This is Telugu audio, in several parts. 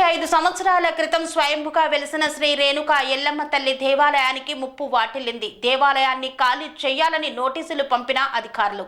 ముప్పై ఐదు సంవత్సరాల క్రితం స్వయంభుగా వెలిసిన శ్రీ రేణుక ఎల్లమ్మ తల్లి దేవాలయానికి ముప్పు వాటిల్లింది. దేవాలయాన్ని ఖాళీ చేయాలని నోటీసులు పంపిన అధికారులు.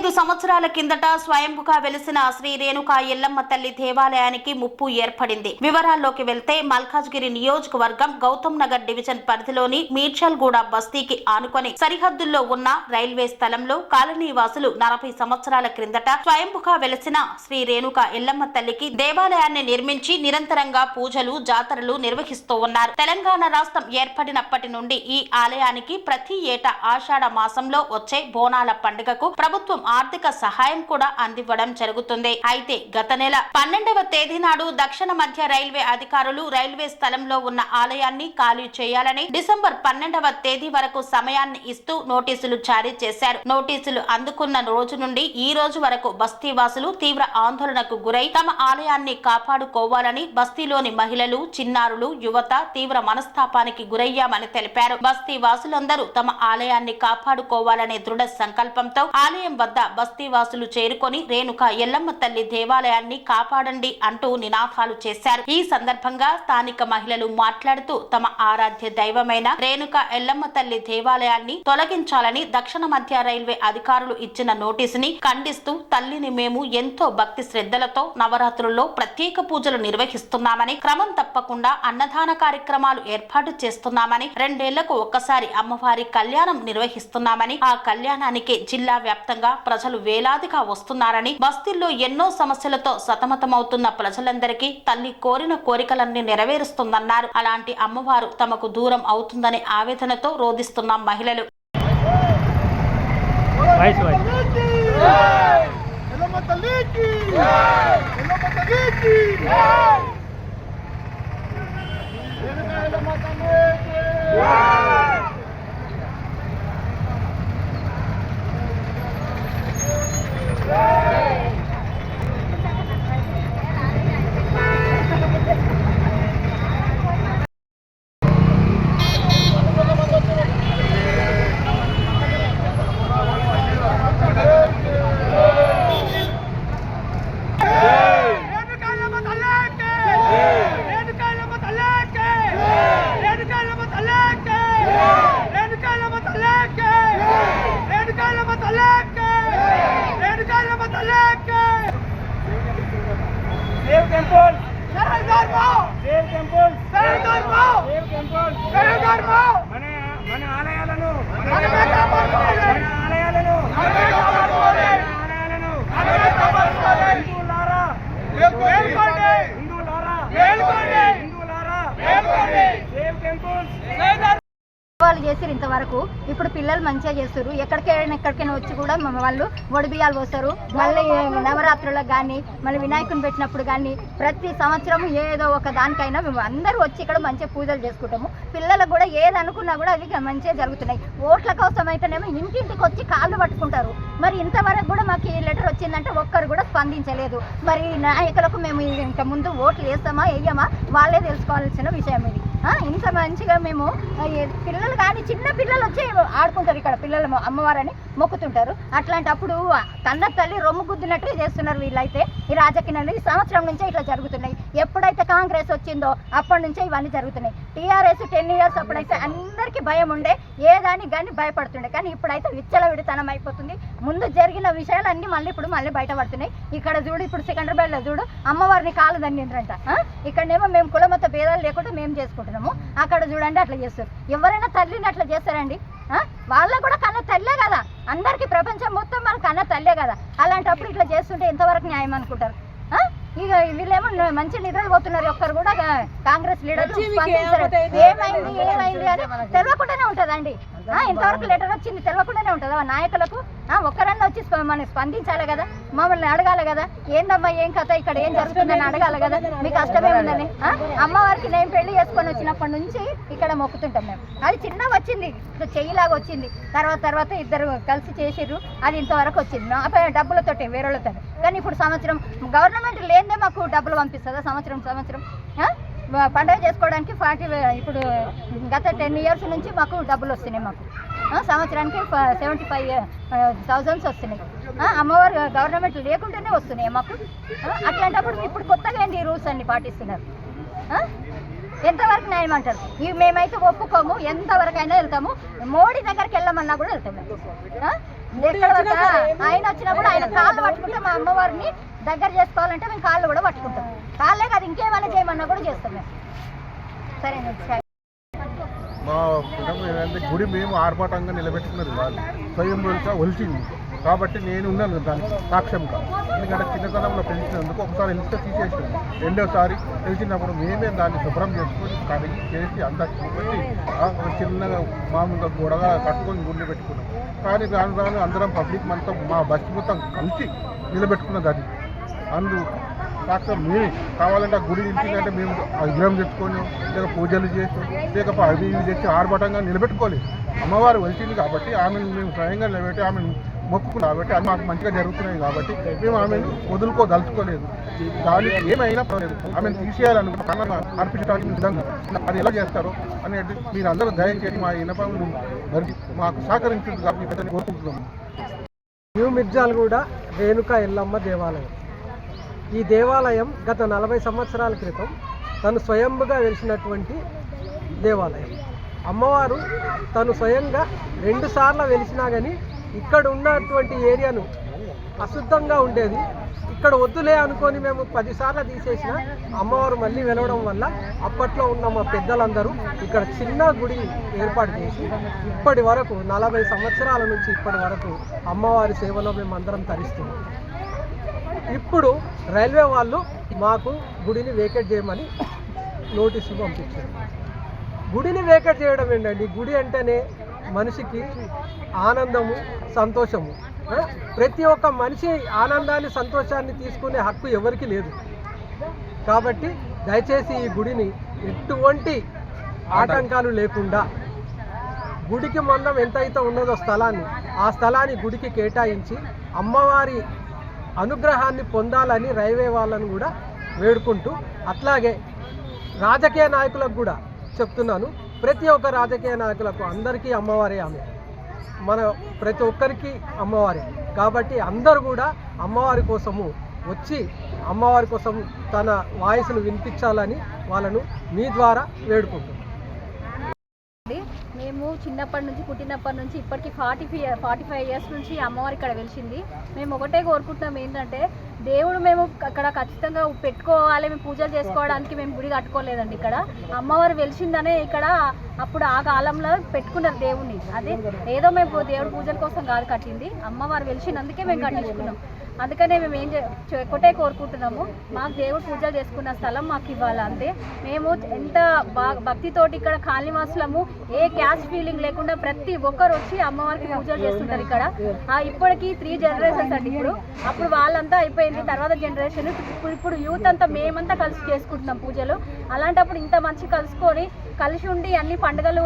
ఐదు సంవత్సరాల కిందట స్వయంభుగా వెలిసిన శ్రీ రేణుకా ఎల్లమ్మ తల్లి దేవాలయానికి ముప్పు ఏర్పడింది. వివరాల్లోకి వెళ్తే మల్కాజ్గిరి నియోజకవర్గం గౌతమ్ నగర్ డివిజన్ పరిధిలోని మీర్చల్గూడ బస్తీకి ఆనుకొని సరిహద్దుల్లో ఉన్న రైల్వే స్థలంలో కాలనీ వాసులు నలభై సంవత్సరాల క్రిందట స్వయంభుగా వెలిసిన శ్రీ రేణుక ఎల్లమ్మ తల్లికి దేవాలయాన్ని నిర్మించి నిరంతరంగా పూజలు జాతరలు నిర్వహిస్తూ ఉన్నారు. తెలంగాణ రాష్ట్రం ఏర్పడినప్పటి నుండి ఈ ఆలయానికి ప్రతి ఏటా ఆషాఢ మాసంలో వచ్చే బోనాల పండుగకు ప్రభుత్వం ఆర్థిక సహాయం కూడా అందివ్వడం జరుగుతుంది. అయితే గత నెల పన్నెండవ తేదీ నాడు దక్షిణ మధ్య రైల్వే అధికారులు రైల్వే స్థలంలో ఉన్న ఆలయాన్ని ఖాళీ చేయాలని డిసెంబర్ పన్నెండవ తేదీ వరకు సమయాన్ని ఇస్తూ నోటీసులు జారీ చేశారు. నోటీసులు అందుకున్న రోజు నుండి ఈ రోజు వరకు బస్తీ వాసులు తీవ్ర ఆందోళనకు గురై తమ ఆలయాన్ని కాపాడుకోవాలని బస్తీలోని మహిళలు చిన్నారులు యువత తీవ్ర మనస్తాపానికి గురయ్యామని తెలిపారు. బస్తీ వాసులందరూ తమ ఆలయాన్ని కాపాడుకోవాలనే దృఢ సంకల్పంతో ఆలయం వద్ద బస్తీ వాసులు చేరుకొని రేణుక ఎల్లమ్మ తల్లి దేవాలయాన్ని కాపాడండి అంటూ నినాదాలు చేశారు. ఈ సందర్భంగా స్థానిక మహిళలు మాట్లాడుతూ తమ ఆరాధ్య దైవమైన రేణుక ఎల్లమ్మ తల్లి దేవాలయాన్ని తొలగించాలని దక్షిణ మధ్య రైల్వే అధికారులు ఇచ్చిన నోటీసుని ఖండిస్తూ తల్లిని మేము ఎంతో భక్తి శ్రద్ధలతో నవరాత్రుల్లో ప్రత్యేక పూజలు నిర్వహిస్తున్నామని క్రమం తప్పకుండా అన్నదాన కార్యక్రమాలు ఏర్పాటు చేస్తున్నామని రెండేళ్ళకు ఒక్కసారి అమ్మవారి కళ్యాణం నిర్వహిస్తున్నామని ఆ కళ్యాణానికి జిల్లా వ్యాప్తంగా ప్రజలు వేలాదిగా వస్తున్నారని బస్తీల్లో ఎన్నో సమస్యలతో సతమతమవుతున్న ప్రజలందరికీ తల్లి కోరిన కోరికలన్నీ నెరవేరుస్తుందన్నారు. అలాంటి అమ్మవారు తమకు దూరం అవుతుందనే ఆవేదనతో రోధిస్తున్న మహిళలు. వయసు వయసు ఎల్లమ్మ తల్లికి ఎల్లమ్మ తల్లికి వెనుక ఎల్లమ్మ తల్లికి వెనుక ఎల్లమ్మ తల్లికి వెనుక ఎల్లమ్మ తల్లికి వెనుక ఎల్లమ్మ తల్లికి వెనుక ఎల్లమ్మ తల్లికి వెనుక ఎల్లమ్మ తల్లికి వెనుక ఎల్లమ్మ తల్లికి దేవ్ టెంపుల్ శరణ్ ధర్మం దేవ్ టెంపుల్ శరణ్ ధర్మం దేవ్ టెంపుల్ శరణ్ ధర్మం మన మన ఆలయాలను వాళ్ళు చేసారు ఇంతవరకు. ఇప్పుడు పిల్లలు మంచిగా చేస్తారు ఎక్కడికైనా ఎక్కడికైనా వచ్చి కూడా వాళ్ళు ఒడిబియ్యాలు పోస్తారు. మళ్ళీ నవరాత్రులకు కానీ మళ్ళీ వినాయకుని పెట్టినప్పుడు కానీ ప్రతి సంవత్సరం ఏదో ఒక దానికైనా మేము అందరూ వచ్చి ఇక్కడ మంచిగా పూజలు చేసుకుంటాము. పిల్లలకు కూడా ఏది అనుకున్నా కూడా అవి మంచిగా జరుగుతున్నాయి. ఓట్ల కోసం అయితేనేమో ఇంటింటికి వచ్చి కాళ్ళు పట్టుకుంటారు. మరి ఇంతవరకు కూడా మాకు ఈ లెటర్ వచ్చిందంటే ఒక్కరు కూడా స్పందించలేదు. మరి నాయకులకు మేము ఇంకా ముందు ఓట్లు వేస్తామా వేయమా వాళ్ళే తెలుసుకోవాల్సిన విషయం ఇది. ఇంత మంచిగా మేము పిల్లలు కానీ చిన్న పిల్లలు వచ్చి ఆడుకుంటారు ఇక్కడ పిల్లలు అమ్మవారని మొక్కుతుంటారు. అట్లాంటప్పుడు తన్న తల్లి రొమ్ము గుద్దినట్టు చేస్తున్నారు వీళ్ళైతే. ఈ రాజకీయాలు ఈ సంవత్సరం నుంచే ఇట్లా జరుగుతున్నాయి. ఎప్పుడైతే కాంగ్రెస్ వచ్చిందో అప్పటి నుంచే ఇవన్నీ జరుగుతున్నాయి. టీఆర్ఎస్ టెన్ ఇయర్స్ అప్పుడైతే అందరికీ భయం ఉండే ఏదాని కానీ భయపడుతుండే. కానీ ఇప్పుడైతే విచ్చలవిడితనం అయిపోతుంది. ముందు జరిగిన విషయాలన్నీ మళ్ళీ ఇప్పుడు మళ్ళీ బయటపడుతున్నాయి. ఇక్కడ చూడు ఇప్పుడు సికింద్రాబాద్లో చూడు అమ్మవారిని కాలు దండిండ్రంట ఇక్కడనేమో మేము కులమత భేదాలు లేకుండా మేము చేసుకుంటాం చేసుకుంటున్నాము అక్కడ చూడండి అట్లా చేస్తారు. ఎవరైనా తల్లిని అట్లా చేస్తారండి? ఆ? వాళ్ళకు కూడా కన్న తల్లే కదా. అందరికీ ప్రపంచం మొత్తం మన కన్న తల్లే కదా. అలాంటప్పుడు ఇట్లా చేస్తుంటే ఎంతవరకు న్యాయం అనుకుంటారు? ఇక వీళ్ళేమో మంచి నిద్రలు పోతున్నారు. ఒక్కరు కూడా కాంగ్రెస్ లీడర్ ఏమైంది? ఏమైంది అని తెలియకుండానే ఉంటుందండి. ఇంతవరకు లెటర్ వచ్చింది తెలియకుండానే ఉంటుందా. నాయకులకు ఆ, ఒక్కరన్నా వచ్చి మనం స్పందించాలి కదా మమ్మల్ని అడగాలి కదా ఏందమ్మా ఏం కథ ఇక్కడ ఏం జరుగుతుందని అడగాలి కదా మీకు కష్టమే ఉందని ఆ? అమ్మవారికి నేను పెళ్ళి చేసుకొని వచ్చినప్పటి నుంచి ఇక్కడ మొక్కుతుంటాం మేము. అది చిన్న వచ్చింది చెయ్యిలాగా వచ్చింది. తర్వాత తర్వాత ఇద్దరు కలిసి చేసిర్రు అది ఇంతవరకు వచ్చింది. డబ్బులతోటి వేరేళ్ళతో కానీ ఇప్పుడు సంవత్సరం గవర్నమెంట్ లేదే మాకు డబ్బులు పంపిస్తుందా సంవత్సరం సంవత్సరం? పండుగ చేసుకోవడానికి ఫార్టీ ఇప్పుడు గత టెన్ ఇయర్స్ నుంచి మాకు డబ్బులు వస్తున్నాయి మాకు సంవత్సరానికి సెవెంటీ ఫైవ్ థౌజండ్స్ వస్తున్నాయి అమ్మవారు గవర్నమెంట్ లేకుండానే వస్తున్నాయి మాకు అట్లాంటప్పుడు ఇప్పుడు కొత్తగా ఏంటి ఈ రూల్స్ అన్ని పాటిస్తున్నారు? ఎంతవరకు న్యాయం అంటారు ఇవి మేమైతే ఒప్పుకోము ఎంతవరకు అయినా వెళ్తాము మోడీ దగ్గరికి వెళ్ళమన్నా కూడా వెళ్తాం మేము. ఆ? ఎక్కడ వరకు? ఆ, ఆయన వచ్చినా కూడా ఆయన కాళ్ళు పట్టుకుంటే మా అమ్మవారిని దగ్గర చేసుకోవాలంటే మేము కాళ్ళు కూడా పట్టుకుంటాం. కాళ్ళే కాదు ఇంకేమైనా చేయమన్నా కూడా చేస్తాం మేము. సరే. మా కుటుంబం ఏంటంటే గుడి మేము ఆర్భాటంగా నిలబెట్టుకున్నది వాళ్ళు. స్వయం ఒలిచింది కాబట్టి నేను ఉన్నాను దానికి సాక్ష్యంగా. ఎందుకంటే చిన్నతనంలో పెంచినందుకు ఒకసారి వెళ్తే తీసేసాను రెండోసారి తెలిసినప్పుడు మేమే దాన్ని శుభ్రం చేసుకొని కడిగి చేసి అంతా చూపెట్టి చిన్నగా మామూలుగా గోడగా కట్టుకొని గుండె పెట్టుకున్నాం. కానీ రాను రాను అందరం పబ్లిక్ మొత్తం మా బస్ మొత్తం కలిసి నిలబెట్టుకున్నది అది అందు డాక్టర్ మీ కావాలంటే ఆ గుడి ఇంటికంటే మేము విగ్రహం తెచ్చుకొని లేక పూజలు చేసి లేకపోతే అవి ఇవి తెచ్చి ఆర్భటంగా నిలబెట్టుకోలేదు అమ్మవారు వెళ్తుంది కాబట్టి ఆమెను మేము స్వయంగా నిలబెట్టి ఆమెను మొక్కుకున్నాం కాబట్టి అది మాకు మంచిగా జరుగుతున్నాయి కాబట్టి మేము ఆమెను వదులుకోదలుచుకోలేదు. దానికి ఏమైనా పర్లేదు ఆమెను తీసేయాలనుకుంటున్నాం అర్పించడానికి విధంగా అది ఎలా చేస్తారో అనేది మీరు అందరూ దయచేసి మా ఇనపములు మరి మాకు సహకరించింది కాబట్టి కోరుకుంటున్నాము. న్యూ మిర్జాలగూడ రేణుక ఎల్లమ్మ దేవాలయం. ఈ దేవాలయం గత నలభై సంవత్సరాల క్రితం తను స్వయంగా వెలిసినటువంటి దేవాలయం. అమ్మవారు తను స్వయంగా రెండు సార్లు వెలిసినా కానీ ఇక్కడ ఉన్నటువంటి ఏరియాను అశుద్ధంగా ఉండేది. ఇక్కడ వద్దులే అనుకొని మేము పదిసార్లు తీసేసిన అమ్మవారు మళ్ళీ వెలవడం వల్ల అప్పట్లో ఉన్న మా పెద్దలందరూ ఇక్కడ చిన్న గుడి ఏర్పాటు చేసి ఇప్పటి వరకు నలభై సంవత్సరాల నుంచి ఇప్పటి వరకు అమ్మవారి సేవలో మేము అందరం తరిస్తున్నాం. ఇప్పుడు రైల్వే వాళ్ళు మాకు గుడిని వేకెట్ చేయమని నోటీసులు పంపించారు. గుడిని వేకెట్ చేయడం ఏంటండి? గుడి అంటేనే మనిషికి ఆనందము సంతోషము. ప్రతి ఒక్క మనిషి ఆనందాన్ని సంతోషాన్ని తీసుకునే హక్కు ఎవరికి లేదు. కాబట్టి దయచేసి ఈ గుడిని ఎటువంటి ఆటంకాలు లేకుండా గుడికి మందం ఎంత అయితే ఉన్నదో స్థలాన్ని ఆ స్థలాన్ని గుడికి కేటాయించి అమ్మవారి అనుగ్రహాన్ని పొందాలని రైల్వే వాళ్ళని కూడా వేడుకుంటూ అట్లాగే రాజకీయ నాయకులకు కూడా చెప్తున్నాను. ప్రతి ఒక్క రాజకీయ నాయకులకు అందరికీ అమ్మవారే ఆమె. మన ప్రతి ఒక్కరికి అమ్మవారే. కాబట్టి అందరూ కూడా అమ్మవారి కోసము వచ్చి అమ్మవారి కోసం తన వాయిస్ను వినిపించాలని వాళ్ళను మీ ద్వారా వేడుకుంటున్నాను. మేము చిన్నప్పటి నుంచి పుట్టినప్పటి నుంచి ఇప్పటికి forty five forty five years నుంచి అమ్మవారి ఇక్కడ వెలిసింది. మేము ఒకటే కోరుకుంటున్నాం ఏంటంటే దేవుడు మేము అక్కడ ఖచ్చితంగా పెట్టుకోవాలి మేము పూజలు చేసుకోవడానికి మేము గుడి కట్టుకోలేదండి ఇక్కడ. అమ్మవారు వెలిసిందనే ఇక్కడ అప్పుడు ఆ కాలంలో పెట్టుకున్నారు దేవుణ్ణి. అదే ఏదో మేము దేవుడు పూజల కోసం కాదు కట్టింది. అమ్మవారు వెలిసినందుకే మేము కట్టించుకున్నాం. అందుకనే మేము ఏం చే- ఒకటే కోరుకుంటున్నాము. మాకు దేవుడు పూజలు చేసుకున్న స్థలం మాకు ఇవ్వాలి అంతే మేము ఎంత భక్తితోటి ఇక్కడ కాళీవాసులము ఏ క్యాష్ ఫీలింగ్ లేకుండా ప్రతి ఒక్కరు వచ్చి అమ్మవారికి పూజలు చేస్తుంటారు ఇక్కడ. ఇప్పటికీ త్రీ జనరేషన్స్ అండి ఇప్పుడు. అప్పుడు వాళ్ళంతా అయిపోయింది తర్వాత జనరేషన్ ఇప్పుడు ఇప్పుడు యూత్ అంతా మేమంతా కలిసి చేసుకుంటున్నాం పూజలు. అలాంటప్పుడు ఇంత మంచి కలుసుకొని కలిసి ఉండి అన్ని పండుగలు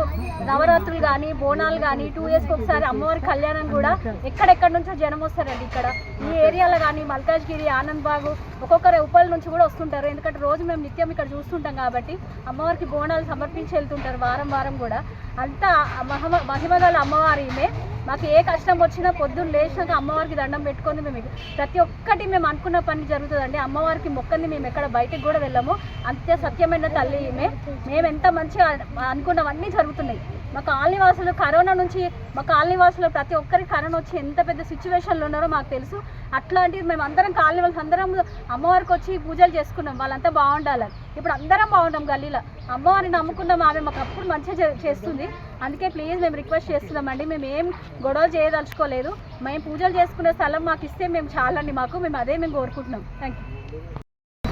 నవరాత్రులు కానీ బోనాలు కానీ టూ ఇయర్స్కి ఒకసారి అమ్మవారి కళ్యాణం కూడా ఎక్కడెక్కడ నుంచో జనం వస్తారండి ఇక్కడ. ఈ ఏరియాలో కానీ మల్కాజ్గిరి ఆనంద్ బాగు ఒక్కొక్కరు ఉప్పల్ నుంచి కూడా వస్తుంటారు. ఎందుకంటే రోజు మేము నిత్యం ఇక్కడ చూస్తుంటాం కాబట్టి అమ్మవారికి బోనాలు సమర్పించి వెళ్తుంటారు వారం వారం కూడా. అంతా మహిమ మహిమగల అమ్మవారి ఈమె మాకు ఏ కష్టం వచ్చినా పొద్దున్న లేచినాక అమ్మవారికి దండం పెట్టుకొని మేము ప్రతి ఒక్కటి మేము అనుకున్న పని జరుగుతుందండి. అమ్మవారికి మొక్కంది మేము ఎక్కడ బయటకు కూడా వెళ్ళాము. అంతే సత్యమైన తల్లి ఈమె. మేము ఎంత మంచిగా అనుకున్నవన్నీ జరుగుతున్నాయి. మా కాలనీ వాసులు కరోనా నుంచి మా కాలనీ వాసులు ప్రతి ఒక్కరికి కరోనా వచ్చి ఎంత పెద్ద సిచ్యువేషన్లో ఉన్నారో మాకు తెలుసు. అట్లాంటిది మేము అందరం కాలనీ వాళ్ళు అందరం అమ్మవారికి వచ్చి పూజలు చేసుకున్నాం. వాళ్ళంతా బాగుండాలని. ఇప్పుడు అందరం బాగుండం గల్లీలో. అమ్మవారిని నమ్ముకున్నాం ఆమె మాకు అప్పుడు మంచిగా చే- చేస్తుంది. అందుకే ప్లీజ్ మేము రిక్వెస్ట్ చేస్తున్నామండి. మేము ఏం గొడవ చేయదలుచుకోలేదు. మేము పూజలు చేసుకునే స్థలం మాకు ఇస్తే మేము చాలండి మాకు. మేము అదే మేము కోరుకుంటున్నాం. థ్యాంక్ యూ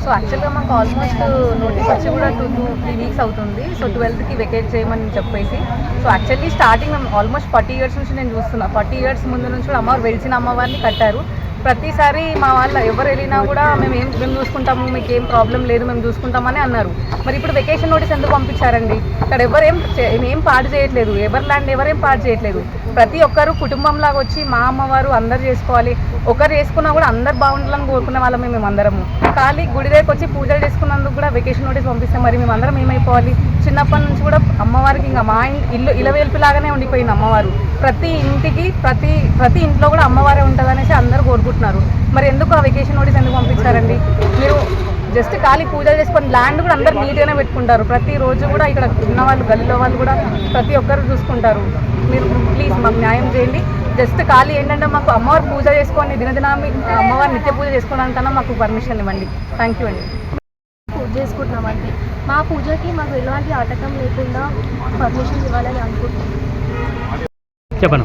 సో యాక్చువల్గా మాకు ఆల్మోస్ట్ నోటీస్ వచ్చి కూడా టూ టూ త్రీ వీక్స్ అవుతుంది. సో ట్వెల్త్కి వెకేట్ చేయమని చెప్పేసి. సో యాక్చువల్లీ స్టార్టింగ్ మేము ఆల్మోస్ట్ ఫార్టీ ఇయర్స్ నుంచి నేను చూస్తున్నా. ఫార్టీ ఇయర్స్ ముందు నుంచి కూడా అమ్మవారు వెలిసిన అమ్మవారిని కట్టారు. ప్రతిసారి మా వాళ్ళ ఎవరు వెళ్ళినా కూడా మేము ఏం మేము చూసుకుంటాము మీకు ఏం ప్రాబ్లం లేదు మేము చూసుకుంటామని అన్నారు. మరి ఇప్పుడు వెకేషన్ నోటీస్ ఎందుకు పంపించారండి? ఇక్కడ ఎవరేం చే- ఏం పాడు చేయట్లేదు. ఎవరి ల్యాండ్ ఎవరేం పాడు చేయట్లేదు. ప్రతి ఒక్కరు కుటుంబంలాగా వచ్చి మా అమ్మవారు అందరు చేసుకోవాలి. ఒకరు చేసుకున్నా కూడా అందరు బాగుండాలని కోరుకునే వాళ్ళమే మేము అందరము. ఖాళీ గుడి దగ్గరికి వచ్చి పూజలు చేసుకున్నందుకు కూడా వెకేషన్ నోటీస్ పంపిస్తే మరి మేము అందరం ఏమైపోవాలి? చిన్నప్పటి నుంచి కూడా అమ్మవారికి ఇంకా మా ఇల్లు ఇలవేల్పులాగానే ఉండిపోయింది అమ్మవారు. ప్రతి ఇంటికి ప్రతి ప్రతి ఇంట్లో కూడా అమ్మవారే ఉంటుంది అనేసి అందరూ కోరుకుంటున్నారు మరి ఎందుకు ఆ వెకేషన్ నోటీస్ ఎందుకు పంపించారండి? మీరు జస్ట్ ఖాళీ పూజలు చేసుకొని ల్యాండ్ కూడా అందరు నీట్గానే పెట్టుకుంటారు. ప్రతి రోజు కూడా ఇక్కడ ఉన్న వాళ్ళు గల్లీలో వాళ్ళు కూడా ప్రతి ఒక్కరు చూసుకుంటారు. మీరు ప్లీజ్ మాకు న్యాయం చేయండి. జస్ట్ ఖాళీ ఏంటంటే మాకు అమ్మవారు పూజ చేసుకొని దినదినామి అమ్మవారు నిత్య పూజ చేసుకోవడానికన్నా మాకు పర్మిషన్ ఇవ్వండి. థ్యాంక్ యూ అండి. పూజ చేసుకుంటున్నామండి. మా పూజకి మాకు ఎలాంటి ఆటకం లేకుండా పర్మిషన్ ఇవ్వాలని అనుకుంటున్నాం. చెప్పను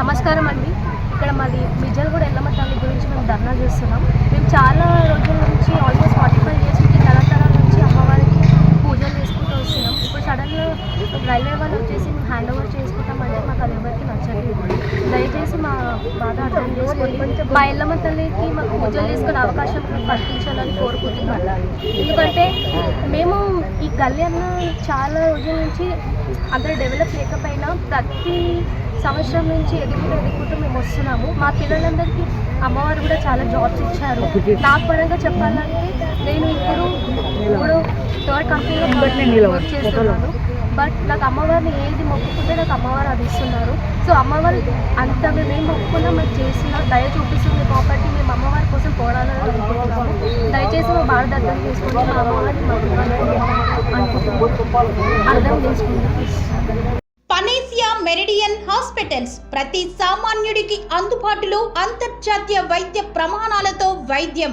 నమస్కారం అండి. ఇక్కడ మాది మిజల్ కూడా ఎల్లమ్మ తల్లి గురించి మేము ధర్నా చేస్తున్నాం. మేము చాలా రోజుల నుంచి ఆల్మోస్ట్ ఫార్టీ ఫైవ్ ఇయర్స్ నుంచి తరతరాల నుంచి అమ్మవారికి పూజలు చేసుకుంటూ వస్తున్నాం ఇప్పుడు సడన్గా రైల్వే వాళ్ళు వచ్చేసి మేము హ్యాండ్ ఓవర్ చేసుకుంటామంటే మాకు అది ఎవరికి నచ్చట్లేదు. దయచేసి మా బాధ అర్థం చేసుకొని మా ఎల్లమ్మ తల్లికి మాకు పూజలు చేసుకునే అవకాశం కల్పించాలని కోరుకుంటున్నాం. ఎందుకంటే మేము ఈ గల్లీ అన్న చాలా రోజుల నుంచి అంత డెవలప్ లేకపోయినా ప్రతి సంవత్సరం నుంచి ఎదుగుతూ ఎదుగుతూ మేము వస్తున్నాము. మా పిల్లలందరికీ అమ్మవారు కూడా చాలా జాబ్స్ ఇచ్చారు. నాకు పరంగా చెప్పాలంటే నేను ఇప్పుడు ఇప్పుడు థర్డ్ కంపెనీలో వర్క్ చేస్తున్నాను బట్ నాకు అమ్మవారిని ఏది మొక్కుకుంటే నాకు అమ్మవారు అది ఇస్తున్నారు. సో అమ్మవారు అంత మేము ఏం మొక్కుకున్నా మాకు చేసిన దయ చూపిస్తుంది కాబట్టి మేము అమ్మవారి కోసం పోరాడాలని అనుకుంటున్నాము. దయచేసి మా భారత అర్థం చేసుకుంటే మా అమ్మవారిని మాకు ఇవ్వాలని అనుకుంటున్నాము. అర్థం చేసుకుంటాం పనేసియా మెరిడియన్ హాస్పిటల్స్ ప్రతి సామాన్యుడికి అందుబాటులో అంతర్జాతీయ వైద్య ప్రమాణాలతో వైద్యం.